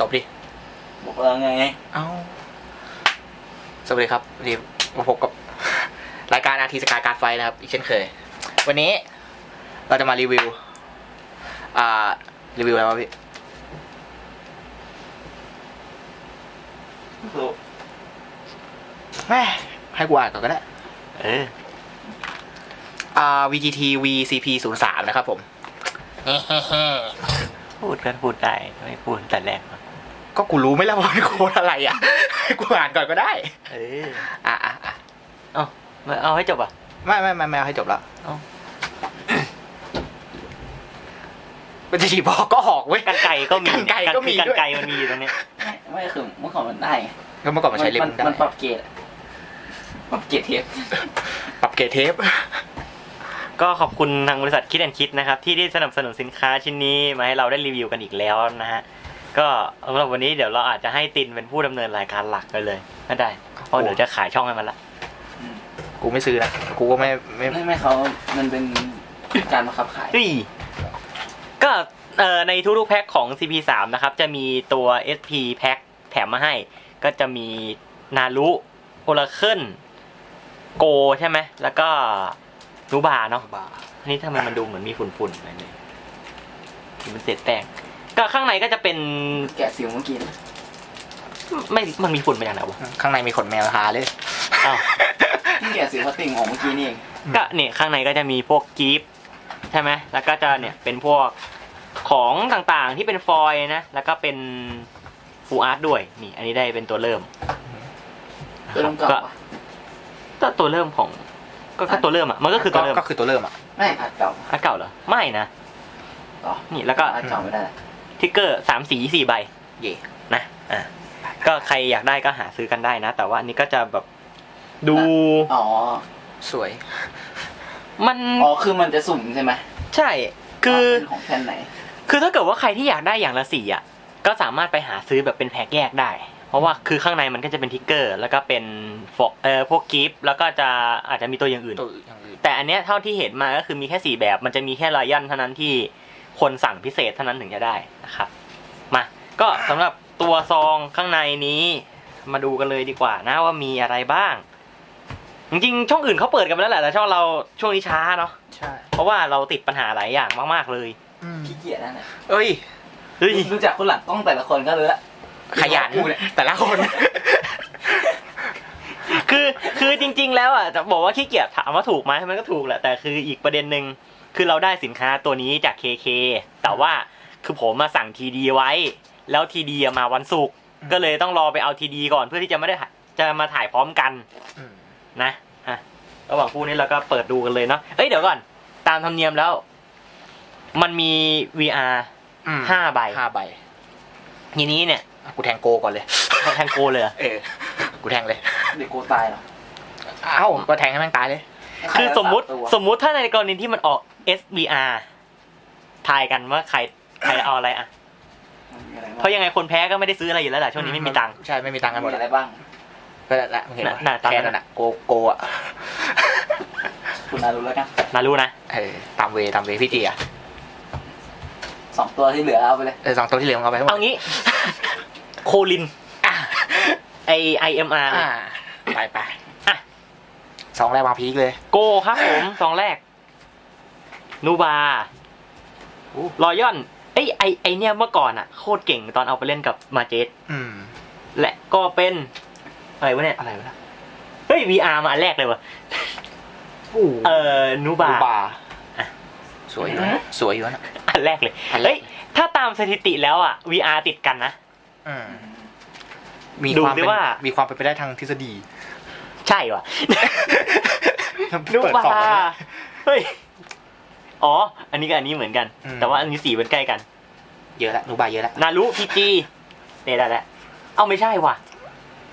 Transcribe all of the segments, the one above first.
ตบดิ บอกแล้วไง เอาสวัสดีครับวันนี้มาพบกับ รายการอาทีสกายการไฟนะครับ อีกเช่นเคย วันนี้เราจะมารีวิว อ่า รีวิวอะไรวะพี่แม่ให้กูอ่านก่อนก็ได้ เออ อ่า VGT VCP 0 3นะครับผม พูดก็พูดได้ไม่พูดแต่แรกวะก็กูรู้ไหม่แล้วว่ามันโค้ดอะไรอะให้กูอ่านก่อนก็ได้ เอออะอะอะเอามาเอาให้จบอะไม่ไม่ไม่ไม่เอาให้จบแล้วเอ้าเป็นทีบอกก็หอกเว้ยกันไก่ก็มีกรรไกรก็มีกันด้วยไก่มันมีอยู่ตรงเนี้ยไม่ไม่คือเมื่อก่อนมันได้ไงแล้วเมื่อก่อนมันใช้เล่มมันได้มันปรับเกรดอะปรับเกรดเทปปรับเกรดเทป ก็ขอบคุณทางบริษัทคิดแอนคิดนะครับที่ได้สนับสนุนสินค้าชิ้นนี้มาให้เราได้รีวิวกันอีกแล้วนะฮะก็สำหรับวันนี้เดี๋ยวเราอาจจะให้ตินเป็นผู้ดำเนินรายการหลักไปเลยไม่ได้เพราะเดี๋ยวจะขายช่องให้มันละกูไม่ซื้อนะ กูก็ไม่ไม่ไม่ไม่เขามันเป็นการบังคับขาย เฮ้ยก็เอ่อในทุกๆแพ็คของ CP3 นะครับ จะมีตัว SP แพ็คแถมมาให้ ก็จะมีนารุโอราเคิลโกใช่ไหม แล้วก็ นูบาเนาะบ้าอันนี้ทำไมมันดูเหมือนมีฝุ่นๆอะไรเนี่ยมันเศษแป้งก็ข้างในก็จะเป็นแกะสิวเมื่อกี้นะไม่มันมีฝุ่นไปอย่างไรวะข้างในมีขนแมวหาเลยอ้าวที่แกะสิวพลาสติกออกเมื่อกี้นี่เองก็เนี่ยข้างในก็จะมีพวกกิฟต์ใช่ไหมแล้วก็จะเนี่ยเป็นพวกของต่างๆที่เป็นฟอยล์นะ แล้วก็เป็นฟูอาร์ตด้วย นี่ อันนี้ได้เป็นตัวเริ่มตัวเริ่มเก่าก็ปะก็ตัวเริ่มของ ก็ก็ตัวเริ่มอะมันก็คือตัวเริ่มก็คือตัวเริ่มอะไม่อัดเก่าอันเก่าเหรอไม่นะต่อนี่แล้วก็อัดเก่าไม่ได้ทิกเกอร์สามสีสี่ใบเย่นะอะก็ใครอยากได้ก็หาซื้อกันได้นะ แต่ว่าอันนี้ก็จะแบบดูอ๋อสวย มันอ๋อคือมันจะสุ่มใช่ไหมใช่ คือเป็นของแผ่นไหน คือถ้าเกิดว่าใครที่อยากได้อย่างละสีอะ ก็สามารถไปหาซื้อแบบเป็นแพ็กแยกได้ เพราะว่าคือข้างในมันก็จะเป็นทิกเกอร์ แล้วก็เป็นฟอกเอ่อพวกกิฟต์แล้วก็จะอาจจะมีตัวอย่างอื่น ตัวอย่างอื่นแต่อันเนี้ยเท่าที่เห็นมาก็คือมีแค่สี่แบบ มันจะมีแค่รอยยันเท่านั้นที่คนสั่งพิเศษเท่านั้นถึงจะได้นะครับมาก็สำหรับตัวซองข้างในนี้ มาดูกันเลยดีกว่านะว่ามีอะไรบ้าง จริงๆ ช่องอื่นเขาเปิดกันไปแล้วแหละแต่ช่องเราช่วงนี้ช้าเนาะใช่เพราะว่าเราติดปัญหาหลายอย่างมากๆเลย อืมขี้เกียจนั่นแหละเอ้ย เฮ้ยดูจากคนหลังกล้องแต่ละคนก็รู้ละ ขยันกูเนี่ยแต่ละคน คือคือจริง ๆ แล้วอะจะบอกว่าขี้เกียจถามว่าถูกไหมมันก็ถูกแหละแต่คืออีกประเด็นหนึ่งคือเราได้สินค้าตัวนี้จาก KK แต่ว่าคือผมมาสั่งทีดีไว้ แล้วทีดีมาวันศุกร์อืมก็เลยต้องรอไปเอาทีดีก่อนเพื่อที่จะไม่ได้ถ่ายจะมาถ่ายพร้อมกันอืมนะอะระหว่างคู่นี้เราก็เปิดดูกันเลยเนาะเอ้ยเดี๋ยวก่อน ตามธรรมเนียมแล้ว มันมี VR อืมห้าใบห้าใบทีนี้เนี่ยอะ กูแทงโกก่อนเลย แทงโกเลยเหรอเออกูแทงเลย เด็กโกตายเหรอเอ้าก็แทงให้แม่งตายเลย คือสมมุติตัวสมมุติถ้าในกรณีที่มันออก SVR ทายกันว่าใครใครเอาอะไรอะมีอะไรบ้างเพราะยังไงคนแพ้ก็ไม่ได้ซื้ออะไรอยู่แล้วแหละช่วงนี้ไม่มีตังค์ใช่ไม่มีตังค์กันหมดมีอะไรบ้าง ก็นั่นแหละมึงเห็นน่ะปะน่ะตามแค่นั้นั้นนน่ะโกโกอะคุณอารู้แล้วกันนารู้นะเออตามเวตามเวพี่จีอะสองตัวที่เหลือเอาไปเลยเออสองตัวที่เหลือมึงเอาไปให้หมดเอางี้ โคลินอะไอ IMR อ่าไปไปอะสองแรกวางพีคเลย โกครับผมสองแรก นูบาอู้ รอยอนเอ้ยไอไอเนี่ยเมื่อก่อนอะโคตรเก่งตอนเอาไปเล่นกับมาเจสอืม และก็เป็น อะไรวะเนี่ย อะไรวะนะเฮ้ย VR มาอันแรกเลยวะเออนูบา บาอะสวยอยู่นะสวยอยู่นะ อันแรกเลย อันแรก เฮ้ย ถ้าตามสถิติแล้วอะ VR ติดกันนะอื มมีดูความสิเป็นว่า มีความเป็นไปได้ทางทฤษฎีใช่วะนูเปิดบาสองแล้วนะเฮ้ย อ๋อ อันนี้กับอันนี้เหมือนกัน อืม แต่ว่าอันนี้สีมันใกล้กัน เยอะละนูบาเยอะละนารุพีจีเนี่ยได้แล้วเอาไม่ใช่ว่ะ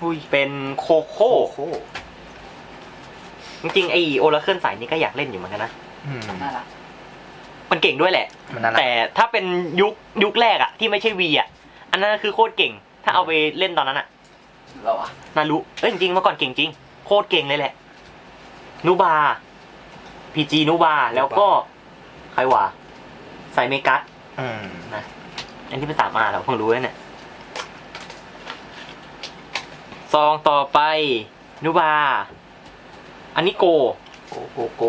อุ้ยเป็นโคโค่โอ้โหจริงๆไอโอราเคิลสายนี้ก็อยากเล่นอยู่เหมือนกันนะ อืมน่ารักมันเก่งด้วยแหละ มันนั่นแหละแต่ถ้าเป็นยุคยุคแรกอะที่ไม่ใช่วีอะ อันนั้นคือโคตรเก่ง ถ้าเอาไปเล่นตอนนั้นอะเราอะนารุเอ้ยจริงๆเมื่อก่อนเก่งจริง โคตรเก่งเลยแหละ นูบาพีจีนูบาแล้วก็ ใครวะไซเมกัสอืมอันที่เป็นสามอาเราเพิ่งรู้เลยเนี่ยซองต่อไป นูบา อันนี้โก โกโกโก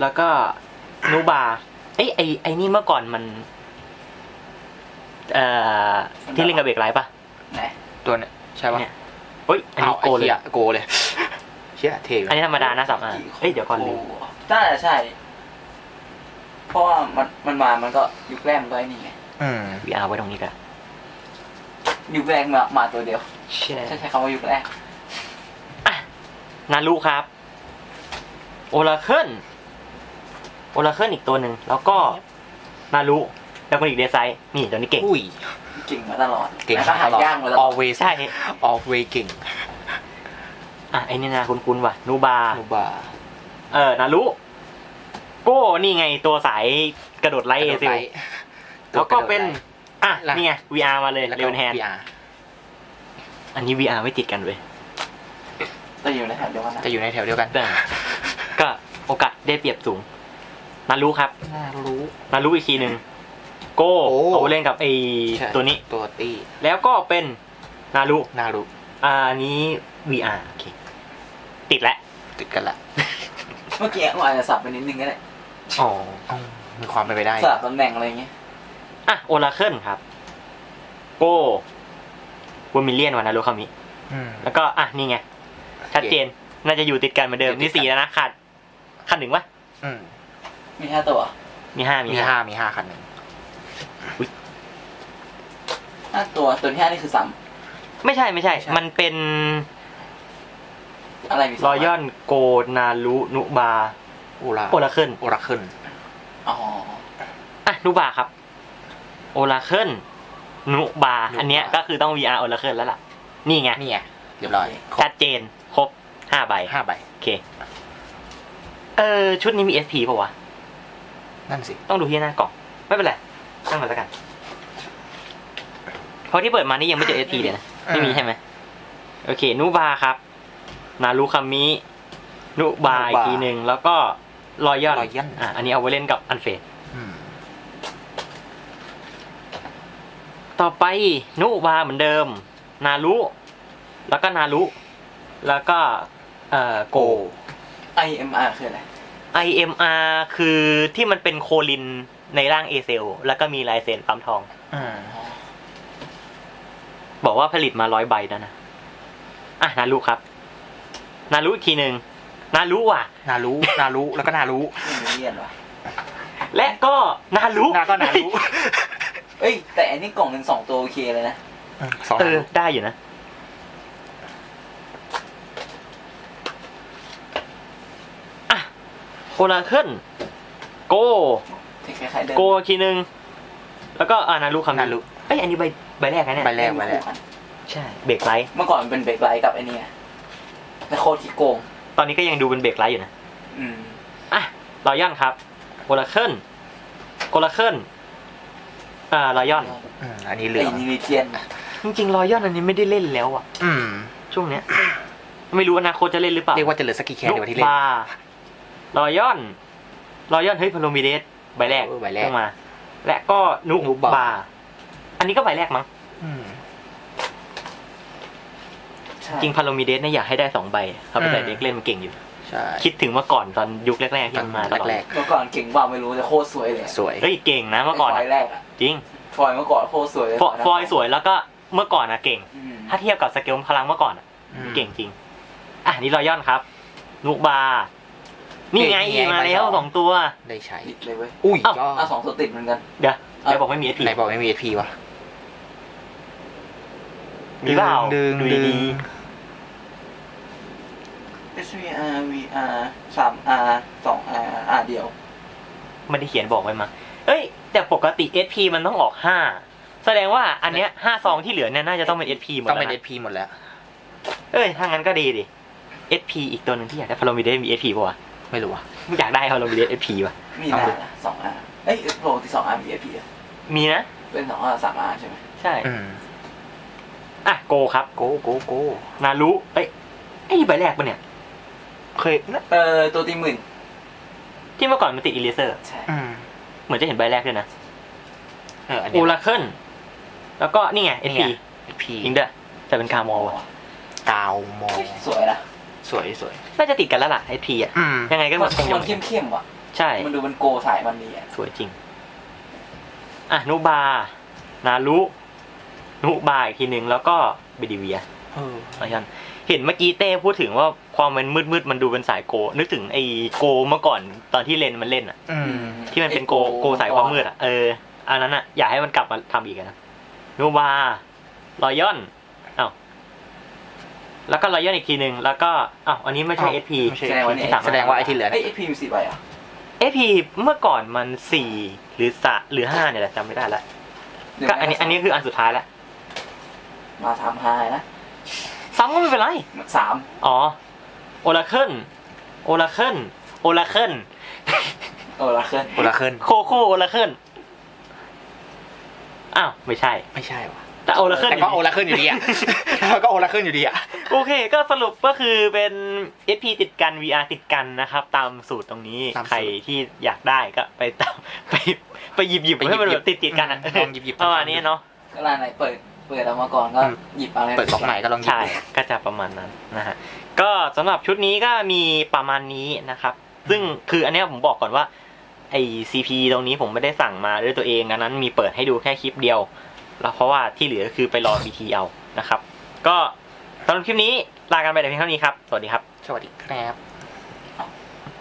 แล้วก็นูบา เอ้ยไอไอนี่เมื่อก่อนมัน เอ่อที่เล่นกับเบรกไลท์ปะไหนตัวเนี้ยใช่ปะเนี่ยเฮ้ยอันนี้าโกเลยไหี้โกเลยเชี่ยเท่อันนี้ธรรมดานะสับอะเอ้ยเดี๋ยวก่อนลืมน่าจะใช่ เพราะว่ามันมันมา มันก็ยุคแรกมันก็ไอ้นี่ไงอืม VR ไว้ตรงนี้กันยุคแรกมามาตัวเดียวเช่ใช่ใช้คำว่ายุคแรกนารุครับโอลาเคิลโอลาเคิลอีกตัวหนึ่งแล้วก็นารุ แล้วก็อีกเดซไซนี่ตัวนี้เก่งอุ้ย เก่งมาตลอดเก่งแล้วก็หายากมาตลอด always ใช่ always เก่งอะไอ้นี่นะคุ้นๆว่ะนูบา โนบา เออนารุโก้นี่ไงตัวสายกระโดดไล่เอซิลแล้วก็เป็น อะนี่ไง VR มาเลยแล้วเรก็เวนแฮน VR อันนี้ VR ไม่ติดกันเว้ยจะอยู่ในแถวเดียวกันนะจะอยู่ในแถวเดียวกันแต่ก็โอกาสได้เปรียบสูงนารุครับ น่ารู้นารุอีกทีหนึ่ง โก้โอ้ เอาไปเล่นกับไอ้ใช่ตัวนี้ ตัวตี้แล้วก็เป็นนารุน่ารู้อ่าอันนี้ VR โอเคติดแล้วติดกันละเมื่อกี้ผมอาจจะสับไปนิดนึงก็ได้อ๋ออืมมีความเป็นไปได้สลับตำแหน่งอะไรอย่างเงี้ยอะโอลาเคิลครับ โก้วมิเลียนวานารุคามิ อืม แล้วก็อะนี่ไง ชัดเจนน่าจะอยู่ติดกันเหมือนเดิม อยู่ติดกันนี่สี่แล้วนะขาดขาดหนึ่งวะอืมมีห้าตัว มีห้ามีมีห้าห้ามีห้าคันหนึ่ง ห้าตัวตัวที่ห้านี่คือซ้ไม่ใช่ไม่ใช่ มันเป็นำอะไรมีสงรอยอนโกนารุนุบาโอลาโอลาเคิลโอราเคิลอ๋ออะนุบาครับโอลาเคิลนุบาอันเนี้ยก็คือต้อง VR โอลาเคิลแล้วล่ะ นี่ไงนี่ไงเรียบร้อยครชับดเจนครบห้าใบห้าใบโอเค เออชุดนี้มี SP ป่าวะ นั่นสิ ต้องดูที่หน้ากล่อง ไม่เป็นไร ตั้งมันแล้วกัน เพราะที่เปิดมานี่ยังไม่เจอ SP เลยนะ ไม่มีใช่ไหม โอเค นุบาครับ นารุคามิ นุบาอีกทีหนึ่งแล้วก็รอยอน Royal อะอันนี้เอาไว้เล่นกับอันเฟดอืมต่อไปนุบาเหมือนเดิม นารุ แล้วก็นารุ แล้วก็ เอ่อโกไอเอ็มอาร์คืออะไร IMR คือที่มันเป็นโคลินในร่างเอเซลแล้วก็มีลายเซ็นปั๊มทองอืมบอกว่าผลิตมาร้อยใบแล้วนะ อะ นารุครับ นารุอีกทีหนึ่งนารุว่ะ นารู้ นารู้ แล้วก็นารู้ไม่มีเรียนวะและก็นารุนาก็นารู้ เอ้ย แต่อันนี้กล่องหนึ่งสองตัวโอเคเลยนะอืมสองเอนาอ รู้ได้อยู่นะอะโค ลาเคิลโกที่คล้ายๆเดิมโกอีกทีหนึ่งแล้วก็อ่านารุคำนารู้เอ้ยอันนี้ใบใบแรกนะเนี่ยใบแรกใบแรกใช่เบรกไลท์เมื่อก่อนมันเป็นเบรกไลท์กับไอ้เนี่ยแล้วโคตรขี้โกง ตอนนี้ก็ยังดูเป็นเบรกไลท์อยู่นะอืมอะรอยอนครับโอลาเคิลโอลาเคิลอ่ารอยอนอืมอันนี้เหลืไอ้องนิมิเจียนจริงๆรอยอนอันนี้ไม่ได้เล่นแล้วอะ อืม ช่วงเนี้ย ไม่รู้อนาคตจะเล่นหรือเปล่า เรียกว่าจะเหลือสักกี่แคนเดี๋ยววันที่เล่นบา ร์รอยอนรอยอนเฮ้ยพาโลมิเดสใบแรกเออใบแรก ต้องมา และก็นุนุบาร์บาร์อันนี้ก็ใบแรกมั้ง อืมใช่จริงพาโลมิเดสเนี่ยอยากให้ได้สองใบเขาไปใส่อืมเด็กเล่นมันเก่งอยู่ ใช่คิดถึงเมื่อก่อนตอนยุคแรกๆที่ตอนมันมาตลอดแรกเมื่อก่อนเก่งเปล่าไม่รู้แต่โคตรสวยเลยๆสวย เฮ้ยเก่งนะเมื่อก่อนไฟอะล์แรกอะจริงฟอยเมื่อก่อนโคตรสวยเลยฟอฟอยสวยแล้วก็เมื่อก่อนอะเก่ง อืมถ้าเทียบกับสเกลพลังเมื่อก่อนอะอืม เก่งจริง อะนี่รอยอนครับ นุกบาร์ นี่ไงนี่ไงมาแล้วใบสองสองตัว ได้ใช้ติดเลยเว้ยอุ้ยอ้าวก็อะสองตัวติดเหมือนกัน เดี๋ยวเดี๋ยวบอกไม่มีเอทีไหนบอกไม่มี SP วะมีเปล่าดึงดูดึง ดี SVR VR สาม R สอง R R เดียว ๆไม่ได้เขียนบอกไว้มา เอ้ย แต่ปกติ SP มันต้องออกห้าแสดงว่าอันเนี้ยห้าซองที่เหลือเนี่ยน่าจะต้องเป็น SP หมดต้องแล้วเป็น นะ SP หมดแล้ว เอ้ยถ้างั้นก็ดีดิ SP อีกตัวหนึ่งที่อยากได้พาโลมิเดสมี SP ป่ะวะ ไม่รู้อะอยากได้พาโลมิเดส SP ป่ะ มีเอานาดินะสอง R เอ้ยปกติสอง R มี AP อะมีนะ เป็นสอง R สาม R ใช่ไหมใช่อืมอะโกครับ โกโกโกนารุเอ้ยไอ้ยใบแรกปะเนี่ย เคยนะเออตัวตีหมื่นที่เมื่อก่อนมันติดอีเลเซอร์ ใช่อืมเหมือนจะเห็นใบแรกด้วยนะเอออันโอนี้ลาเคิลแล้วก็นี่ไงนี่ SP ไง SP ยิงเด้อแต่เป็นคาร์มอลว่ะกาวมองสวยนะ สวยสวยน่าจะติดกันแล้วล่ะไอพีอะ อืม ยังไงก็มันคงยังมันเข้มๆว่ะ ใช่ มันดูเป็นโกสายมันดีอะสวยจริง อะ นุบา นารุ นุบาอีกทีหนึ่งแล้วก็เบดิเวียเอออะไรกันเห็นเมื่อกี้เต้พูดถึงว่าความมันมืดๆมันดูเป็นสายโก นึกถึงไอ้โกเมื่อก่อนตอนที่เลนมันเล่นอะอืม ที่มันเป็นโกโกสายความมืดอะเออ อันนั้นอะอยากให้มันกลับมาทำอีกอะนะนูบารอยอนอ้าว แล้วก็รอยอนอีกทีหนึ่งแล้วก็อ้าวอันนี้ไม่ใช่อ้าว SP ไม่ใช่ แสดงว่านี่แสดงว่าไอ้ที่เหลือไอ้ไอพีมีสี่ใบเหรอะ SP เมื่อก่อนมันสี่หรือสะหรือห้าเนี่ยแหละจำไม่ได้ละก็อันนี้อันนี้คืออันสุดท้ายละมาสามไฮนะซ้ำก็ไม่เป็นไร สามอ๋อโอราเคิลโอราเคิลโอราเคิลเออละเคลื่อนโอลาเคิลโคโคโอราเคิลอ้าวไม่ใช่ ไม่ใช่ว่ะ แต่โอราเคิลแต่ก็โอลาเคิลอยู่ดีอะแล้วก็โอลาเคิลอยู่ดีอะโอเค ก็สรุปก็คือเป็น SP ติดกัน VR ติดกันนะครับ ตามสูตรตรงนี้ตามสูตรใครที่อยากได้ก็ไปตามไปไปหยิบหยิบไปหยิบให้มันหยิแบบบติดติดๆกันอะอืมลองหยิบหยิบประมาณนี้เนาะก็ร้านไหนเปิดเปิดเอามาก่อนก็อืมหยิบอะไรเปิดกล่องใหม่ก็ลองหยิบใช่ก็จะประมาณนั้นนะฮะก็สำหรับชุดนี้ก็มีประมาณนี้นะครับ ซึ่งคืออันเนี้ยผมบอกก่อนว่าไอซีพีตรงนี้ผมไม่ได้สั่งมาด้วยตัวเองดังนั้นมีเปิดให้ดูแค่คลิปเดียว แล้วเพราะว่าที่เหลือก็คือไปรอ BT เอานะครับ ก็สำหรับคลิปนี้ลากันไปแต่เพียงเท่านี้ครับ สวัสดีครับ สวัสดีครับ